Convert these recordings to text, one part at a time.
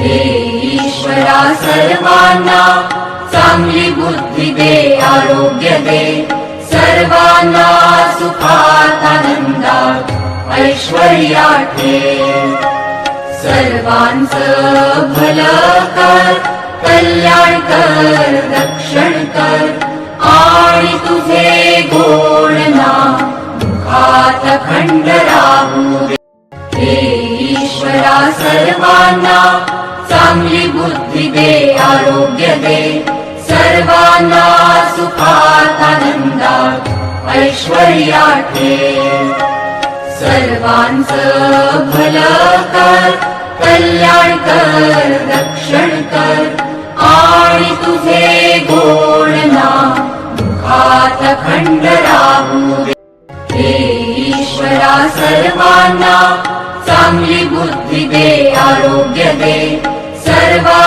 हे ईश्वरा सर्वांना चांगली बुद्धी दे आरोग्य दे. सर्वांना सुखात आनंदात ऐश्वर्या ठेव. सर्वांचं भलं कर कल्याण कर रक्षण कर. आणि तुझे गोड नाम दुखात खंड राहू दे. हे ईश्वरा सर्वांना बुद्धी दे आरोग्य दे सर्वांना सुखात आनंदात ऐश्वर्या ठेव सर्वांचं भलं कर कल्याण कर रक्षण कर आणि तुझे गोड नाम खंड राहू दे. हे ईश्वरा सर्वांना चांगली बुद्धी दे आरोग्य दे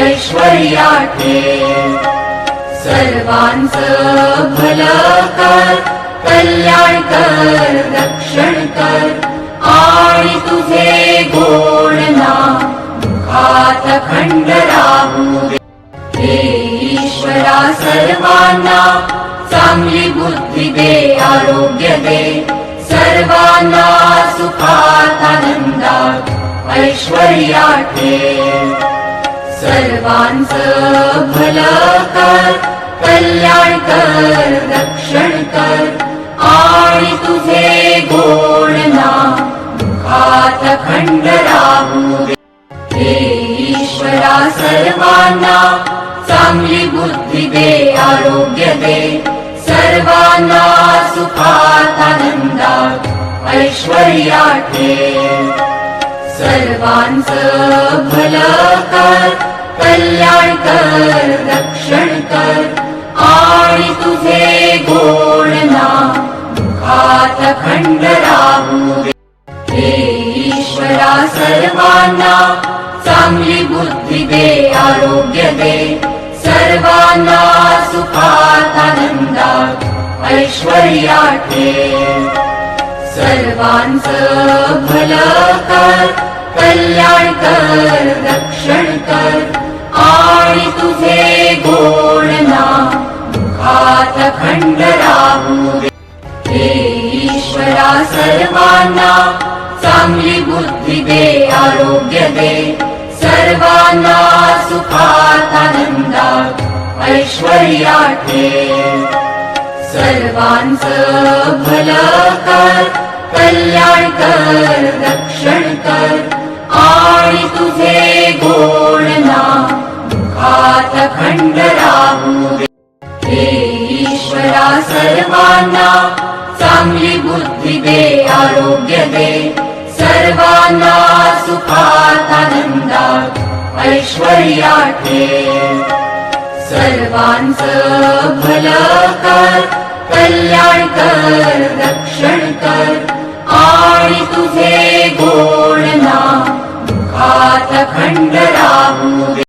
ऐश्वर्यात सर्वांच सर्वांचं भलं कर कल्याण कर रक्षण कर. आणि तुझे गोडना मुखात खंड राहू हे ईश्वरा सर्वांना चांगली बुद्धी दे आरोग्य दे. सर्वांना सुखात आनंदात ऐश्वर्या ठेव सर्वांचं भलं कर कल्याण कर रक्षण कर. आणि तुझे गोड नाम खंड राहू हे ईश्वरा सर्वांना चांगली बुद्धी दे आरोग्य दे. सर्वांना सुखात आनंदा ऐश्वर्या ठेव. सर्वांचं भलं कर कर रक्षण कर. आणि तुझे गोड नाम खंड राहू हे ईश्वरा सर्वांना चांगली बुद्धी दे आरोग्य दे. सर्वांना सुखात आनंदात ऐश्वर्या ठेव. सर्वांचं भलं कर कल्याण कर रक्षण कर. ईश्वरा सर्वांना चांगली बुद्धी दे आरोग्य दे. सर्वांना सुखात आनंदात ऐश्वर्या ठेव सर्वांचं भलं कर कल्याण कर रक्षण कर. आणि तुझे गोड नाम दुःखात खंड राहू दे. हे ईश्वरा सर्वांना चांगली बुद्धी दे आरोग्य दे सर्वांना सुखात आनंदात ऐश्वर्या ठेव सर्वांचं भलं कर कल्याण कर रक्षण कर आणि तुझे